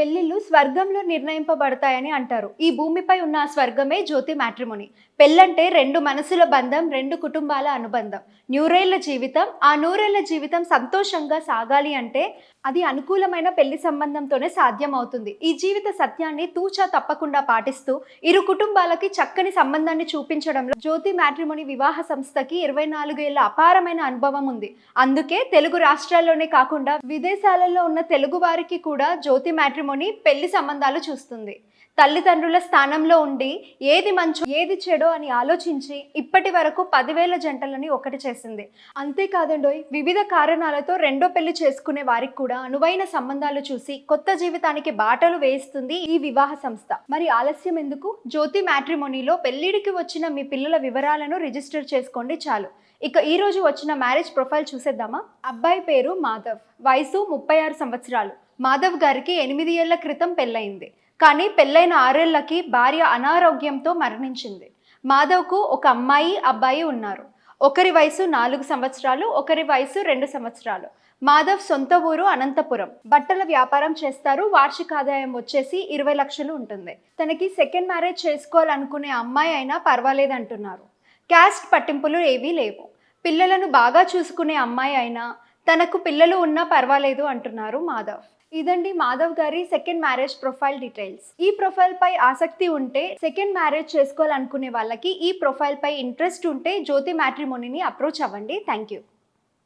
పెళ్ళిళ్ళు స్వర్గంలో నిర్ణయింపబడతాయని అంటారు. ఈ భూమిపై ఉన్న స్వర్గమే జ్యోతి మ్యాట్రిమోని. పెళ్ళంటే రెండు మనసుల బంధం రెండు కుటుంబాల అనుబంధం. నూరేళ్ళ జీవితం ఆ నూరేళ్ళ జీవితం సంతోషంగా సాగాలి అంటే అది అనుకూలమైన పెళ్ళి సంబంధంతోనే సాధ్యం అవుతుంది ఈ జీవిత సత్యాన్ని తూచా తప్పకుండా పాటిస్తూ ఇరు కుటుంబాలకి చక్కని సంబంధాన్ని చూపించడంలో జ్యోతి మ్యాట్రిమోని వివాహ సంస్థకి ఇరవై నాలుగేళ్ళ అపారమైన అనుభవం ఉంది. అందుకే తెలుగు రాష్ట్రాల్లోనే కాకుండా విదేశాలలో ఉన్న తెలుగు వారికి కూడా జ్యోతి మ్యాట్రిమోని పెళ్ళి సంబంధాలు చూస్తుంది. తల్లిదండ్రుల స్థానంలో ఉండి ఏది మంచో ఏది చెడో అని ఆలోచించి ఇప్పటి వరకు పదివేల జంటలని ఒకటి చేసింది. అంతేకాదండోయ్ వివిధ కారణాలతో రెండో పెళ్ళి చేసుకునే వారికి కూడా అనువైన సంబంధాలు చూసి కొత్త జీవితానికి బాటలు వేయిస్తుంది ఈ వివాహ సంస్థ. మరి ఆలస్యం ఎందుకు? జ్యోతి మ్యాట్రిమోనీలో పెళ్ళిడికి వచ్చిన మీ పిల్లల వివరాలను రిజిస్టర్ చేసుకోండి చాలు. ఇక ఈ రోజు వచ్చిన మ్యారేజ్ ప్రొఫైల్ చూసేద్దామా? అబ్బాయి పేరు మాధవ్. వయసు ముప్పై ఆరు సంవత్సరాలు. మాధవ్ గారికి ఎనిమిది ఏళ్ళ క్రితం పెళ్ళయింది. కానీ పెళ్ళైన ఆరేళ్ళకి భార్య అనారోగ్యంతో మరణించింది. మాధవ్కు ఒక అమ్మాయి అబ్బాయి ఉన్నారు. ఒకరి వయసు నాలుగు సంవత్సరాలు ఒకరి వయసు రెండు సంవత్సరాలు. మాధవ్ సొంత ఊరు అనంతపురం. బట్టల వ్యాపారం చేస్తారు. వార్షిక ఆదాయం వచ్చేసి ఇరవై లక్షలు ఉంటుంది. తనకి సెకండ్ మ్యారేజ్ చేసుకోవాలనుకునే అమ్మాయి అయినా పర్వాలేదంటున్నారు. క్యాస్ట్ పట్టింపులు ఏవీ లేవు. పిల్లలను బాగా చూసుకునే అమ్మాయి అయినా తనకు పిల్లలు ఉన్నా పర్వాలేదు అంటున్నారు మాధవ్. ఇదండి మాధవ్ గారి సెకండ్ మ్యారేజ్ ప్రొఫైల్ డీటెయిల్స్ ఈ ప్రొఫైల్ పై ఆసక్తి ఉంటే సెకండ్ మ్యారేజ్ చేసుకోవాలనుకునే వాళ్ళకి ఈ ప్రొఫైల్ పై ఇంట్రెస్ట్ ఉంటే జ్యోతి మ్యాట్రిమోనీని అప్రోచ్ అవ్వండి. Thank you